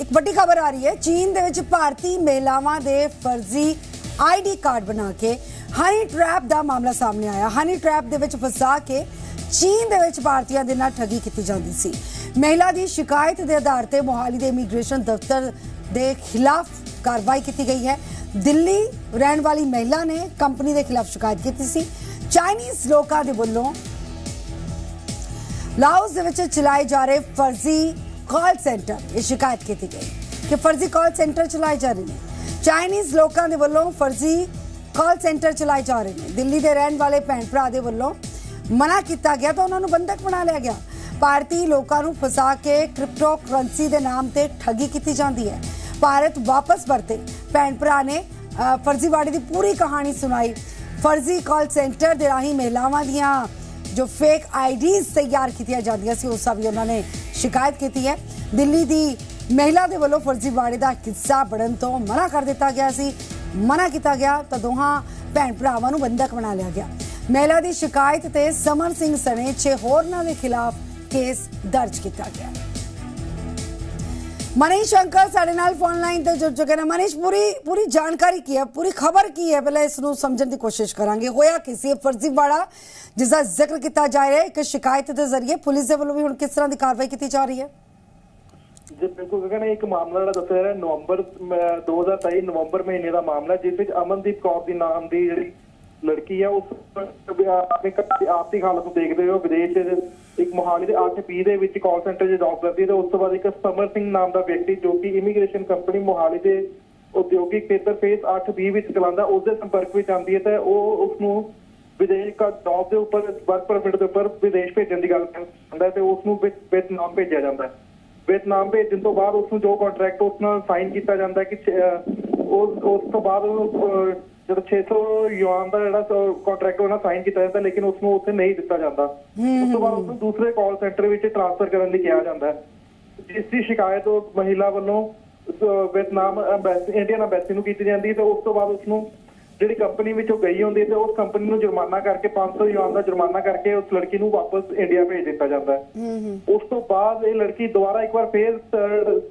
ਇੱਕ ਵੱਡੀ ਖਬਰ ਆ ਰਹੀ ਹੈ। ਚੀਨ ਦੇ ਵਿੱਚ ਭਾਰਤੀ ਮਹਿਲਾਵਾਂ ਦੇ ਫਰਜ਼ੀ ਆਈਡੀ ਕਾਰਡ ਬਣਾ ਕੇ ਹਨੀ ਟ੍ਰੈਪ ਦਾ ਮਾਮਲਾ ਸਾਹਮਣੇ ਆਇਆ। ਹਨੀ ਟ੍ਰੈਪ ਦੇ ਵਿੱਚ ਫਸਾ ਕੇ ਚੀਨ ਦੇ ਵਿੱਚ ਭਾਰਤੀਆਂ ਦੇ ਨਾਲ ਠੱਗੀ ਕੀਤੀ ਜਾਂਦੀ ਸੀ। ਮਹਿਲਾ ਦੀ ਸ਼ਿਕਾਇਤ ਦੇ ਆਧਾਰ ਤੇ ਮੋਹਾਲੀ ਦੇ ਇਮੀਗ੍ਰੇਸ਼ਨ ਦਫ਼ਤਰ ਦੇ ਖਿਲਾਫ ਕਾਰਵਾਈ ਕੀਤੀ ਗਈ ਹੈ। ਦਿੱਲੀ ਰਹਿਣ ਵਾਲੀ ਮਹਿਲਾ ਨੇ ਕੰਪਨੀ ਦੇ ਖਿਲਾਫ ਸ਼ਿਕਾਇਤ ਕੀਤੀ ਸੀ। ਚਾਈਨੀਜ਼ ਲੋਕਾਂ ਦੇ ਵੱਲੋਂ ਲਾਹੌਸ ਦੇ ਵਿੱਚ ਚਲਾਏ ਜਾ ਰਹੇ ਫਰਜ਼ੀ ਕਾਲ ਸੈਂਟਰ ਇਹ ਸ਼ਿਕਾਇਤ ਕੀਤੀ ਗਈ ਕਿ ਫਰਜ਼ੀ ਕਾਲ ਸੈਂਟਰ ਚਲਾਏ ਜਾ ਰਹੇ ਨੇ। ਚਾਈਨੀਜ਼ ਲੋਕਾਂ ਦੇ ਵੱਲੋਂ ਫਰਜ਼ੀ ਕਾਲ ਸੈਂਟਰ ਚਲਾਏ ਜਾ ਰਹੇ ਨੇ। ਦਿੱਲੀ ਦੇ ਰਹਿਣ ਵਾਲੇ ਭੈਣ ਭਰਾ ਦੇ ਵੱਲੋਂ ਮਨਾ ਕੀਤਾ ਗਿਆ ਤਾਂ ਉਹਨਾਂ ਨੂੰ ਬੰਦਕ ਬਣਾ ਲਿਆ ਗਿਆ। ਭਾਰਤੀ ਲੋਕਾਂ ਨੂੰ ਫਸਾ ਕੇ ਕ੍ਰਿਪਟੋ ਕਰੰਸੀ ਦੇ ਨਾਮ ਤੇ ਠੱਗੀ ਕੀਤੀ ਜਾਂਦੀ ਹੈ। ਭਾਰਤ ਵਾਪਸ ਵਰਤੇ। ਭੈਣ ਭਰਾ ਨੇ ਅ, ਫਰਜ਼ੀਵਾੜੇ ਦੀ ਪੂਰੀ ਕਹਾਣੀ ਸੁਣਾਈ। ਫਰਜ਼ੀ ਕਾਲ ਸੈਂਟਰ ਦੇ ਰਾਹੀਂ ਮਹਿਲਾਵਾਂ ਦੀਆਂ ਜੋ ਫੇਕ ਆਈਡੀਜ਼ ਤਿਆਰ ਕੀਤੀਆਂ ਜਾਂਦੀਆਂ ਸੀ ਉਸ ਸਭ ਵੀ ਉਹਨਾਂ ਨੇ ਸ਼ਿਕਾਇਤ ਕੀਤੀ ਹੈ। ਦਿੱਲੀ ਦੀ ਮਹਿਲਾ ਦੇ ਵੱਲੋਂ ਫਰਜ਼ੀਵਾੜੇ ਦਾ ਕਿੱਸਾ ਬਣਨ ਤੋਂ ਮਨਾ ਕਰ ਦਿੱਤਾ ਗਿਆ ਸੀ। ਮਨਾ ਕੀਤਾ ਗਿਆ ਤਾਂ ਦੋਹਾਂ ਭੈਣ ਭਰਾਵਾਂ ਨੂੰ ਬੰਦਕ ਬਣਾ ਲਿਆ ਗਿਆ। ਮਹਿਲਾ ਦੀ ਸ਼ਿਕਾਇਤ ਤੇ ਸਮਰ ਸਿੰਘ ਸਣੇ 6 ਹੋਰਨਾਂ ਦੇ ਖਿਲਾਫ ਕੇਸ ਦਰਜ ਕੀਤਾ ਗਿਆ। ਮਨੀਸ਼ ਅੰਕਲ ਸਾਡੇ ਨਾਲ ਫੋਨ ਲਾਈਨ ਤੇ ਜੁੜ ਚੁੱਕੇ ਨੇ ਮਨੀਸ਼ ਪੂਰੀ ਪੂਰੀ ਜਾਣਕਾਰੀ ਕੀ ਹੈ ਪੂਰੀ ਖਬਰ ਕੀ ਹੈ ਪਹਿਲਾਂ ਇਸ ਨੂੰ ਸਮਝਣ ਦੀ ਕੋਸ਼ਿਸ਼ ਕਰਾਂਗੇ ਹੋਇਆ ਕਿਸੇ ਫਰਜ਼ੀਵਾੜਾ ਜਿਸ ਦਾ ਜ਼ਿਕਰ ਕੀਤਾ ਜਾ ਰਿਹਾ ਹੈ ਇੱਕ ਸ਼ਿਕਾਇਤ ਦੇ ਜ਼ਰੀਏ ਪੁਲਿਸ ਦੇ ਵੱਲੋਂ ਵੀ ਹੁਣ ਕਿਸ ਤਰ੍ਹਾਂ ਦੀ ਕਾਰਵਾਈ ਕੀਤੀ ਜਾ ਰਹੀ ਹੈ ਜੀ ਬਿਲਕੁਲ ਕਹਿੰਦੇ ਇੱਕ ਮਾਮਲਾ ਜਿਹੜਾ ਦੱਸਿਆ ਜਾ ਰਿਹਾ ਨਵੰਬਰ ਅਹ, 2023 ਨਵੰਬਰ ਮਹੀਨੇ ਦਾ ਮਾਮਲਾ ਜਿਸ ਵਿੱਚ ਅਮਨਦੀਪ ਕੌਰ ਦੀ ਨਾਮ ਦੀ ਜਿਹੜੀ ਲੜਕੀ ਹੈ ਉਸ ਆਪਣੇ ਘਰ ਹਾਲਤ ਨੂੰ ਦੇਖਦੇ ਹੋਏ ਵਿਦੇਸ਼ ਇੱਕ ਮੋਹਾਲੀ ਦੇ 8 ਦੇ ਵਿੱਚ ਕਾਲ ਸੈਂਟਰ 'ਚ ਜੌਬ ਕਰਦੀ ਤੇ ਉਸ ਤੋਂ ਬਾਅਦ ਇੱਕ ਸਮਰ ਸਿੰਘ ਨਾਮ ਦਾ ਵਿਅਕਤੀ ਜੋ ਕਿ ਇਮੀਗ੍ਰੇਸ਼ਨ ਕੰਪਨੀ ਮੋਹਾਲੀ ਦੇ ਉਦਯੋਗਿਕ ਖੇਤਰ ਫੇਸ 8 ਵਿੱਚ ਚਲਾਉਂਦਾ ਉਸ ਦੇ ਸੰਪਰਕ ਵਿੱਚ ਆਉਂਦੀ ਹੈ ਤੇ ਉਹ ਉਸ ਨੂੰ ਵਿਦੇਸ਼ ਦਾ ਜੌਬ ਦੇ ਉੱਪਰ ਵਰਕ ਪਰਮਿਟ ਦੇ ਉੱਪਰ ਵਿਦੇਸ਼ ਭੇਜਣ ਦੀ ਗੱਲ ਕਰਦਾ ਹੈ ਤੇ ਉਸ ਨੂੰ ਵਿਤ- ਭੇਜਿਆ ਜਾਂਦਾ ਹੈ। ਭੇਜਣ ਤੋਂ ਬਾਅਦ ਉਸ ਨੂੰ ਜੋ ਕੰਟਰੈਕਟ ਉਸ ਨਾਲ ਸਾਈਨ ਕੀਤਾ ਜਾਂਦਾ ਹੈ ਕਿ ਉਸ ਉਸ ਤੋਂ ਬਾਅਦ ਜਦੋਂ 600 ਯੂਆਨ ਦਾ ਜਿਹੜਾ ਕੰਟਰੈਕਟ ਉਹਨਾਂ ਸਾਈਨ ਕੀਤਾ ਜਾਂਦਾ ਲੇਕਿਨ ਉਸ ਨੂੰ ਉੱਥੇ ਨਹੀਂ ਦਿੱਤਾ ਜਾਂਦਾ। ਉਸ ਤੋਂ ਬਾਅਦ ਉਸ ਨੂੰ ਦੂਸਰੇ ਕਾਲ ਸੈਂਟਰ ਵਿੱਚ ਟ੍ਰਾਂਸਫਰ ਕਰਨ ਲਈ ਕਿਹਾ ਜਾਂਦਾ ਜਿਸ ਦੀ ਸ਼ਿਕਾਇਤ ਉਹ ਮਹਿਲਾ ਵੱਲੋਂ ਅਹ, ਵਿਤਨਾਮ ਐਮਬੈਸੀ ਇੰਡੀਅਨ ਐਮਬੈਸੀ ਨੂੰ ਕੀਤੀ ਜਾਂਦੀ ਹੈ ਤੇ ਉਸ ਤੋਂ ਬਾਅਦ ਉਸ ਨੂੰ ਜਿਹੜੀ ਕੰਪਨੀ ਵਿੱਚੋਂ ਗਈ ਹੁੰਦੀ ਹੈ ਤੇ ਉਸ ਕੰਪਨੀ ਨੂੰ ਜੁਰਮਾਨਾ ਕਰਕੇ 500 ਯੂਆਨ ਦਾ ਜੁਰਮਾਨਾ ਕਰਕੇ ਉਸ ਲੜਕੀ ਨੂੰ ਵਾਪਸ ਇੰਡੀਆ ਭੇਜ ਦਿੱਤਾ ਜਾਂਦਾ ਹੈ। ਉਸ ਤੋਂ ਬਾਅਦ ਇਹ ਲੜਕੀ ਦੁਬਾਰਾ ਇੱਕ ਵਾਰ ਫੇਰ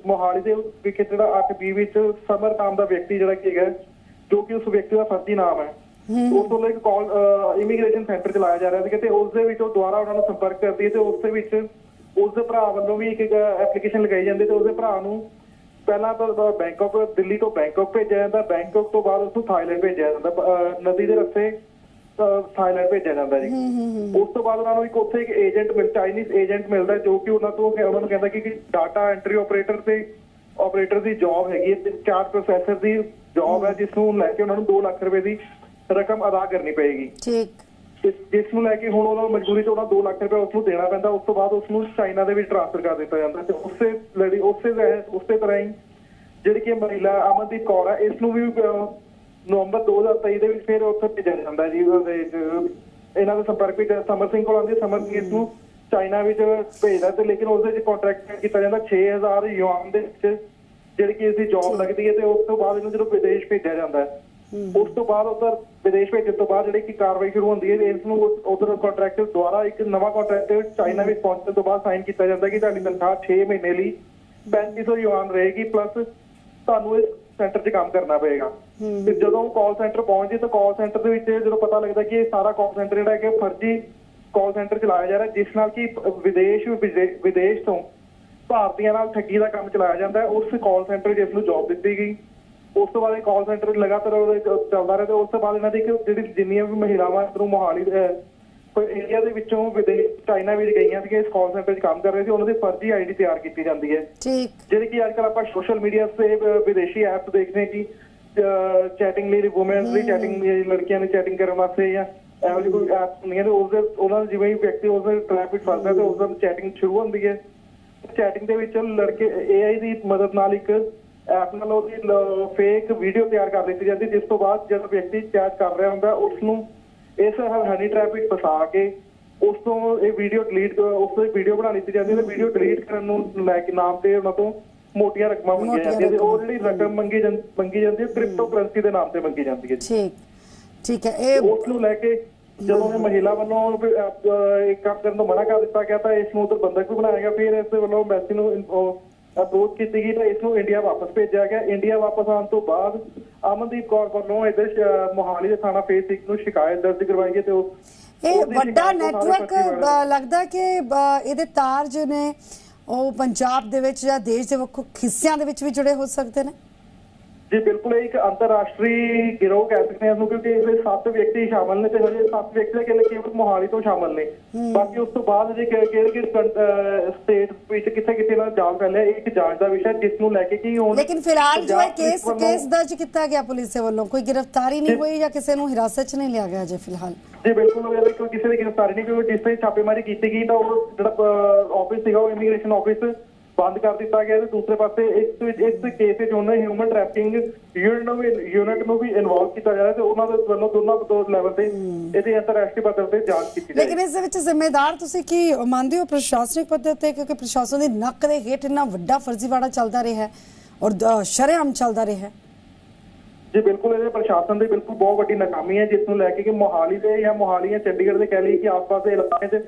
ਮੋਹਾਲੀ ਦੇ ਵਿਖੇ ਜਿਹੜਾ 8B ਵਿੱਚ ਸਮਰ ਨਾਮ ਦਾ ਵਿਅਕਤੀ ਜਿਹੜਾ ਕਿ ਹੈਗਾ ਜੋ ਕਿ ਉਸ ਵਿਅਕਤੀ ਦਾ ਫਰਜ਼ੀ ਨਾਮ ਹੈ। ਉਸ ਤੋਂ ਇੱਕ ਕਾਲ ਇਮੀਗ੍ਰੇਸ਼ਨ ਸੈਂਟਰ ਚਲਾਇਆ ਜਾ ਰਿਹਾ ਸੀ ਤੇ ਉਸ ਦੇ ਵਿੱਚ ਉਹ ਦੁਬਾਰਾ ਉਹਨਾਂ ਨੂੰ ਸੰਪਰਕ ਕਰਦੀ ਹੈ ਤੇ ਉਸ ਦੇ ਵਿੱਚ ਉਸ ਦੇ ਭਰਾ ਵੱਲੋਂ ਵੀ ਇੱਕ ਐਪਲੀਕੇਸ਼ਨ ਲਗਾਈ ਜਾਂਦੀ ਤੇ ਉਸ ਦੇ ਭਰਾ ਨੂੰ ਪਹਿਲਾਂ ਤਾਂ ਬੈਂਕਾਕ ਦਿੱਲੀ ਤੋਂ ਬੈਂਕਾਕ ਭੇਜਿਆ ਜਾਂਦਾ ਬੈਂਕਾਕ ਤੋਂ ਬਾਅਦ ਉਸ ਨੂੰ ਥਾਈਲੈਂਡ ਭੇਜਿਆ ਜਾਂਦਾ ਨਦੀ ਦੇ ਰਸਤੇ ਥਾਈਲੈਂਡ ਭੇਜਿਆ ਜਾਂਦਾ ਜੀ। ਉਸ ਤੋਂ ਬਾਅਦ ਉਹਨਾਂ ਨੂੰ ਇੱਕ ਉੱਥੇ ਇੱਕ ਏਜੰਟ ਮਿਲ ਚਾਈਨੀਜ਼ ਏਜੰਟ ਮਿਲਦਾ ਜੋ ਕਿ ਉਹਨਾਂ ਤੋਂ ਉਹਨਾਂ ਨੂੰ ਕਹਿੰਦਾ ਕਿ ਡਾਟਾ ਐਂਟਰੀ ਆਪਰੇਟਰ ਤੇ ਆਪਰੇਟਰ ਦੀ ਜੌਬ ਹੈਗੀ ਹੈ ਤੇ ਚਾਰਟ ਪ੍ਰੋਸੈਸਰ ਦੀ ਜੌਬ ਹੈ ਜਿਸ ਨੂੰ ਲੈ ਕੇ ਉਹਨਾਂ ਨੂੰ 2 ਲੱਖ ਰੁਪਏ ਦੀ ਰਕਮ ਅਦਾ ਕਰਨੀ ਪਏਗੀ। ਠੀਕ। ਜਿਸ- ਨੂੰ ਲੈ ਕੇ ਹੁਣ ਉਹਨਾਂ ਨੂੰ ਮਜਬੂਰੀ ਚ ਉਹਨਾਂ 2 ਲੱਖ ਰੁਪਏ ਉਸ ਨੂੰ ਦੇਣਾ ਪੈਂਦਾ ਉਸ ਤੋਂ ਬਾਅਦ ਉਸ ਨੂੰ ਚਾਈਨਾ ਦੇ ਵਿੱਚ ਟ੍ਰਾਂਸਫਰ ਕਰ ਦਿੱਤਾ ਜਾਂਦਾ ਤੇ ਉਸੇ ਲੜੀ ਉਸੇ ਉਸੇ ਤਰ੍ਹਾਂ ਹੀ ਜਿਹੜੀ ਕਿ ਮਹਿਲਾ ਅਮਨਦੀਪ ਕੌਰ ਹੈ ਇਸ ਨੂੰ ਵੀ ਨਵੰਬਰ 2023 ਦੇ ਵਿੱਚ ਫਿਰ ਉੱਥੇ ਭੇਜਿਆ ਜਾਂਦਾ ਜੀ ਉਹਦੇ ਇਹਨਾਂ ਦੇ ਸੰਪਰਕ ਵਿੱਚ ਸਮਰ ਸਿੰਘ ਕੋਲ ਆਉਂਦੀ ਸਮਰ ਸਿੰਘ ਇਸ ਨੂੰ ਚਾਈਨਾ ਵਿੱਚ ਭੇਜਦਾ ਤੇ ਲੇਕਿਨ ਉਸ ਦੇ ਵਿੱਚ ਕੰਟਰੈਕਟ ਕੀਤਾ ਜਾਂਦਾ 6000 ਯੂਆਨ ਦੇ ਵਿੱਚ। ਜਿਹੜੀ ਕਿ ਇਸ ਦੀ ਜੌਬ ਲੱਗਦੀ ਹੈ ਤੇ ਉਸ ਤੋਂ ਬਾਅਦ ਇਹਨੂੰ ਜਦੋਂ ਵਿਦੇਸ਼ ਭੇਜਿਆ ਜਾਂਦਾ ਹੈ ਉਸ ਤੋਂ ਬਾਅਦ ਉਧਰ ਵਿਦੇਸ਼ ਭੇਜਣ ਤੋਂ ਬਾਅਦ ਜਿਹੜੀ ਕਿ ਕਾਰਵਾਈ ਸ਼ੁਰੂ ਹੁੰਦੀ ਹੈ ਇਸ ਨੂੰ ਉਧਰ ਕੰਟਰੈਕਟ ਦੁਆਰਾ ਇੱਕ ਨਵਾਂ ਕੰਟਰੈਕਟ ਚਾਈਨਾ ਵਿੱਚ ਪਹੁੰਚਣ ਤੋਂ ਬਾਅਦ ਸਾਈਨ ਕੀਤਾ ਜਾਂਦਾ ਕਿ ਤੁਹਾਡੀ ਤਨਖਾਹ 6 ਮਹੀਨੇ ਲਈ 3500 ਯੂਆਨ ਰਹੇਗੀ ਪਲੱਸ ਤੁਹਾਨੂੰ ਇਸ ਸੈਂਟਰ 'ਚ ਕੰਮ ਕਰਨਾ ਪਏਗਾ। ਤੇ ਜਦੋਂ ਕਾਲ ਸੈਂਟਰ ਪਹੁੰਚਦੇ ਤਾਂ ਕਾਲ ਸੈਂਟਰ ਦੇ ਵਿੱਚ ਜਦੋਂ ਪਤਾ ਲੱਗਦਾ ਕਿ ਇਹ ਸਾਰਾ ਕਾਲ ਸੈਂਟਰ ਜਿਹੜਾ ਹੈ ਕਿ ਫਰਜ਼ੀ ਕਾਲ ਸੈਂਟਰ ਚਲਾਇਆ ਜਾ ਰਿਹਾ ਜਿਸ ਨਾਲ ਕਿ ਵਿਦੇਸ਼ ਵਿਦੇ- ਵਿਦੇਸ਼ ਤੋਂ ਭਾਰਤੀਆਂ ਨਾਲ ਠੱਗੀ ਦਾ ਕੰਮ ਚਲਾਇਆ ਜਾਂਦਾ ਹੈ। ਉਸ ਕਾਲ ਸੈਂਟਰ ਜਿਸ ਨੂੰ ਜੌਬ ਦਿੱਤੀ ਗਈ। ਉਸ ਤੋਂ ਬਾਅਦ ਇਹ ਕਾਲ ਸੈਂਟਰ ਲਗਾਤਾਰ ਉਹਦੇ ਚ ਚੱਲਦਾ ਰਿਹਾ ਤੇ ਉਸ ਤੋਂ ਬਾਅਦ ਇਹਨਾਂ ਦੀ ਜਿਹੜੀ ਜਿੰਨੀਆਂ ਵੀ ਮਹਿਲਾਵਾਂ ਇੱਧਰੋਂ ਮੋਹਾਲੀ ਕੋਈ ਇੰਡੀਆ ਦੇ ਵਿੱਚੋਂ ਵਿਦੇਸ਼ ਚਾਈਨਾ ਵਿੱਚ ਗਈਆਂ ਸੀ ਇਸ ਕਾਲ ਸੈਂਟਰ 'ਚ ਕੰਮ ਕਰ ਰਹੇ ਸੀ। ਉਹਨਾਂ ਦੀ ਫਰਜ਼ੀ ਆਈਡੀ ਤਿਆਰ ਕੀਤੀ ਜਾਂਦੀ ਹੈ। ਠੀਕ। ਜਿਹੜੇ ਕਿ ਅੱਜਕੱਲ ਆਪਾਂ ਸੋਸ਼ਲ ਮੀਡੀਆ ਤੇ ਵਿਦੇਸ਼ੀ ਐਪਸ ਦੇਖਦੇ ਕਿ ਚੈਟਿੰਗ ਲਈ ਵੂਮਨਸ ਲਈ ਚੈਟਿੰਗ ਲੜਕੀਆਂ ਨੂੰ ਚੈਟਿੰਗ ਕਰਨ ਵਾਸਤੇ ਜਾਂ ਜਿਹੀ ਕੋਈ ਐਪਸ ਹੁੰਦੀਆਂ ਤੇ ਉਸ ਦੇ ਉਹਨਾਂ ਦਾ ਜਿਵੇਂ ਹੀ ਵਿਅਕਤੀ ਉਸ ਦੇ ਵਿੱਚ ਫਸਦਾ ਤੇ ਉਸ ਦਾ ਚੈਟਿੰਗ ਸ਼ੁਰੂ ਹੁੰਦੀ ਹੈ। ਚੈਟਿੰਗ ਦੇ ਵਿੱਚ ਲੜਕੇ AI ਦੀ ਮਦਦ ਨਾਲ ਇੱਕ ਐਪ ਨਾਲ ਉਹਦੀ ਫੇਕ ਵੀਡੀਓ ਤਿਆਰ ਕਰ ਦਿੱਤੀ ਜਾਂਦੀ ਜਿਸ ਤੋਂ ਬਾਅਦ ਜਦੋਂ ਵਿਅਕਤੀ ਚੈਟ ਕਰ ਰਿਹਾ ਹੁੰਦਾ ਉਸ ਨੂੰ ਇਸ ਹਨੀ ਵਿੱਚ ਫਸਾ ਕੇ ਉਸ ਤੋਂ ਇਹ ਵੀਡੀਓ ਡਿਲੀਟ ਉਸ ਤੋਂ ਵੀਡੀਓ ਬਣਾ ਦਿੱਤੀ ਜਾਂਦੀ ਹੈ ਤੇ ਵੀਡੀਓ ਡਿਲੀਟ ਕਰਨ ਨੂੰ ਲੈ ਕੇ ਨਾਮ ਤੇ ਉਹਨਾਂ ਤੋਂ ਮੋਟੀਆਂ ਰਕਮਾਂ ਮੰਗੀਆਂ ਜਾਂਦੀਆਂ ਤੇ ਉਹ ਰਕਮਾਂ। ਜਿਹੜੀ ਰਕਮ ਮੰਗੀ ਜਾਂ- ਮੰਗੀ ਜਾਂਦੀ ਹੈ ਕ੍ਰਿਪਟੋ ਕਰੰਸੀ ਦੇ ਨਾਮ ਤੇ ਮੰਗੀ ਜਾਂਦੀ ਹੈ ਠੀਕ ਠੀਕ ਹੈ ਇਹ ਉਸ ਨੂੰ ਲੈ ਕੇ ਜਦੋਂ ਇਹ ਮਹਿਲਾ ਵੱਲੋਂ ਇੱਕ ਕੰਮ ਕਰਨ ਤੋਂ ਮਨਾ ਕਰ ਦਿੱਤਾ ਗਿਆ ਤਾਂ ਇਸ ਨੂੰ ਉਧਰ ਬੰਦਕ ਵੀ ਬਣਾਇਆ ਗਿਆ। ਫਿਰ ਇਸ ਦੇ ਵੱਲੋਂ ਐਮਬੈਸੀ ਨੂੰ ਉਹ ਅਪਰੋਚ ਕੀਤੀ ਗਈ ਤਾਂ ਇਸ ਨੂੰ ਇੰਡੀਆ ਵਾਪਸ ਭੇਜਿਆ ਗਿਆ। ਇੰਡੀਆ ਵਾਪਸ ਆਉਣ ਤੋਂ ਬਾਅਦ ਅਮਨਦੀਪ ਕੌਰ ਵੱਲੋਂ ਸ਼- ਮੋਹਾਲੀ ਦੇ ਥਾਣਾ ਫੇਸ 1 ਨੂੰ ਸ਼ਿਕਾਇਤ ਦਰਜ ਕਰਵਾਈ ਗਈ ਤੇ ਉਸ ਇਹ ਵੱਡਾ ਨੈਟਵਰਕ ਲੱਗਦਾ ਕਿ ਇਹਦੇ ਤਾਰ ਜੋ ਨੇ ਉਹ ਪੰਜਾਬ ਦੇ ਵਿੱਚ ਜਾਂ ਦੇਸ਼ ਦੇ ਵੱਖੋ ਹਿੱਸਿਆਂ ਦੇ ਵਿੱਚ ਵੀ ਜੁੜੇ ਹੋ ਸਕਦੇ ਨੇ। ਜੀ ਬਿਲਕੁਲ ਇਹ ਇੱਕ ਅੰਤਰਰਾਸ਼ਟਰੀ ਗਿਰੋਹ ਕਹਿ ਸਕਦੇ ਹਾਂ ਕਿਉਂਕਿ ਇਸ ਵਿੱਚ ਸੱਤ ਵਿਅਕਤੀ ਸ਼ਾਮਲ ਨੇ ਤੇ ਹਜੇ ਸੱਤ ਵਿਅਕਤੀ ਦੇ ਕੇਵਲ ਮੋਹਾਲੀ ਤੋਂ ਸ਼ਾਮਲ ਨੇ। ਬਾਕੀ ਉਸ ਤੋਂ ਬਾਅਦ ਜੇ ਕਿਹੜੇ ਕਿਹੜੇ ਸਟੇਟ ਵਿੱਚ ਕਿੱਥੇ ਕਿੱਥੇ ਇਹਨਾਂ ਦਾ ਜਾਲ ਫੈਲਿਆ ਇਹ ਇੱਕ ਜਾਂਚ ਦਾ ਵਿਸ਼ਾ ਜਿਸ ਨੂੰ ਲੈ ਕੇ ਕੀ ਹੁਣ ਲੇਕਿਨ ਫਿਲਹਾਲ ਜੋ ਹੈ ਕੇਸ ਕੇਸ ਦਰਜ ਕੀਤਾ ਗਿਆ ਪੁਲਿਸ ਦੇ ਵੱਲੋਂ ਕੋਈ ਗ੍ਰਿਫਤਾਰੀ ਨਹੀਂ ਜੀ। ਹੋਈ ਜਾਂ ਕਿਸੇ ਨੂੰ ਹਿਰਾਸਤ 'ਚ ਨਹੀਂ ਲਿਆ ਗਿਆ ਅਜੇ ਫਿਲਹਾਲ? ਜੀ ਬਿਲਕੁਲ ਇਹਦੇ ਕੋਈ ਕਿਸੇ ਦੀ ਗ੍ਰਿਫਤਾਰੀ ਨਹੀਂ ਕਿਉਂਕਿ ਜਿਸ ਤੇ ਛਾਪੇਮਾਰੀ ਕੀਤੀ ਗਈ ਤਾਂ ਉਹ ਜਿਹੜਾ ਆਫਿਸ ਸੀਗਾ ਉਹ ਇਮੀਗ੍ਰੇਸ਼ਨ ਆਫਿਸ ਬੰਦ ਕਰ ਦਿੱਤਾ ਗਿਆ ਤੇ ਦੂਸਰੇ ਪਾਸੇ ਇਸ ਇਸ ਕੇਸ ਵਿੱਚ ਉਹਨਾਂ ਹਿਊਮਨ ਟ੍ਰੈਫਿਕਿੰਗ ਯੂਨਿਟ ਨੂੰ ਵੀ ਯੂਨਿਟ ਨੂੰ ਵੀ ਇਨਵੋਲਵ ਕੀਤਾ ਜਾ ਰਿਹਾ ਤੇ ਉਹਨਾਂ ਦੇ ਵੱਲੋਂ ਦੋਨਾਂ ਲੈਵਲ ਤੇ ਇਹਦੀ ਅੰਤਰਰਾਸ਼ਟਰੀ ਪੱਧਰ ਤੇ ਜਾਂਚ ਕੀਤੀ ਜਾਏਗੀ। ਲੇਕਿਨ ਇਸ ਦੇ ਵਿੱਚ ਜ਼ਿੰਮੇਦਾਰ ਤੁਸੀਂ ਕੀ ਮੰਨਦੇ ਹੋ ਪ੍ਰਸ਼ਾਸਨਿਕ ਪੱਧਰ ਤੇ? ਕਿਉਂਕਿ ਪ੍ਰਸ਼ਾਸਨ ਦੀ ਨੱਕ ਦੇ ਹੇਠ ਇੰਨਾ ਵੱਡਾ ਫਰਜ਼ੀਵਾੜਾ ਚੱਲਦਾ ਰਿਹਾ ਹੈ ਔਰ ਸ਼ਰੇਆਮ ਚੱਲਦਾ ਰਿਹਾ ਹੈ। ਜੀ ਬਿਲਕੁਲ ਇਹਦੇ ਪ੍ਰਸ਼ਾਸਨ ਦੀ ਬਿਲਕੁਲ ਬਹੁਤ ਵੱਡੀ ਨਾਕਾਮੀ ਹੈ ਜਿਸ ਨੂੰ ਲੈ ਕੇ ਕਿ ਮੋਹਾਲੀ ਦੇ ਜਾਂ ਮੋਹਾਲੀ ਜਾਂ ਚੰਡੀਗੜ੍ਹ ਦੇ ਕਹਿ ਲਈ ਕਿ ਆਸ-ਪਾਸ ਦੇ ਇਲਾਕੇ 'ਚ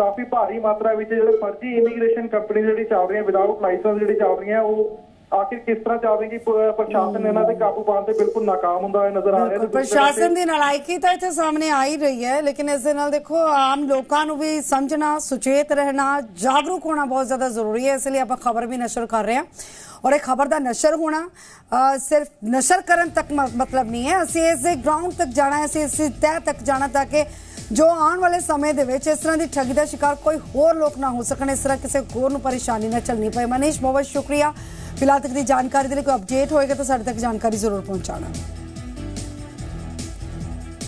ਕਾਫੀ ਭਾਰੀ ਮਾਤਰਾ ਵਿੱਚ ਜਿਹੜੇ ਫਰਜ਼ੀ ਇਮੀਗ੍ਰੇਸ਼ਨ ਕੰਪਨੀ ਜਿਹੜੀ ਚੱਲ ਰਹੀਆਂ ਵਿਦਆਊਟ ਲਾਇਸੈਂਸ ਜਿਹੜੀ ਚੱਲ ਰਹੀਆਂ ਉਹ ਆਖਿਰ ਕਿਸ ਤਰ੍ਹਾਂ ਪ- ਪ੍ਰਸ਼ਾਸਨ ਇਹਨਾਂ ਤੇ ਕਾਬੂ ਪਾਉਣ ਤੇ ਬਿਲਕੁਲ ਨਾਕਾਮ ਹੁੰਦਾ ਹੋਇਆ ਨਜ਼ਰ ਆ ਰਿਹਾ ਪ੍ਰਸ਼ਾਸਨ ਦੀ ਨਲਾਇਕੀ ਤਾਂ ਇੱਥੇ ਸਾਹਮਣੇ ਆ ਹੀ ਰਹੀ ਹੈ ਲੇਕਿਨ ਇਸ ਦੇ ਨਾਲ ਦੇਖੋ ਆਮ ਲੋਕਾਂ ਨੂੰ ਵੀ ਸਮਝਣਾ ਸੁਚੇਤ ਰਹਿਣਾ ਜਾਗਰੂਕ ਹੋਣਾ ਬਹੁਤ ਜ਼ਿਆਦਾ ਜ਼ਰੂਰੀ ਹੈ ਇਸ ਲਈ ਆਪਾਂ ਖਬਰ ਵੀ ਨਸ਼ਰ ਕਰ ਰਹੇ ਹਾਂ। ਔਰ ਇਹ ਖਬਰ ਦਾ ਨਸ਼ਰ ਹੋਣਾ ਸਿਰਫ ਨਸ਼ਰ ਕਰਨ ਤੱਕ ਮਤਲਬ ਨਹੀਂ ਹੈ ਅਸੀਂ ਇਸ ਦੇ ਗਰਾਊਂਡ ਤੱਕ ਜਾਣਾ ਹੈ ਅਸੀਂ ਇਸ ਤਹਿ ਤੱਕ ਜਾਣਾ ਤਾਂ ਕਿ ਜੋ ਆਉਣ ਵਾਲੇ ਸਮੇਂ ਦੇ ਵਿੱਚ ਇਸ ਤਰ੍ਹਾਂ ਦੀ ਠੱਗੀ ਦਾ ਸ਼ਿਕਾਰ ਕੋਈ ਹੋਰ ਲੋਕ ਨਾ ਹੋ ਸਕਣ, ਇਸ ਤਰ੍ਹਾਂ ਕਿਸੇ ਹੋਰ ਨੂੰ ਪਰੇਸ਼ਾਨੀ ਨਾ ਚੱਲਣੀ ਪਏ। ਮਨੀਸ਼ ਬਹੁਤ ਬਹੁਤ ਸ਼ੁਕਰੀਆ। ਫਿਲਹਾਲ ਤੱਕ ਦੀ ਜਾਣਕਾਰੀ ਦੇ ਲਈ ਕੋਈ ਅਪਡੇਟ ਹੋਏਗਾ ਤਾਂ ਸਾਡੇ ਤੱਕ ਜਾਣਕਾਰੀ ਜ਼ਰੂਰ ਪਹੁੰਚਾਉਣਾ।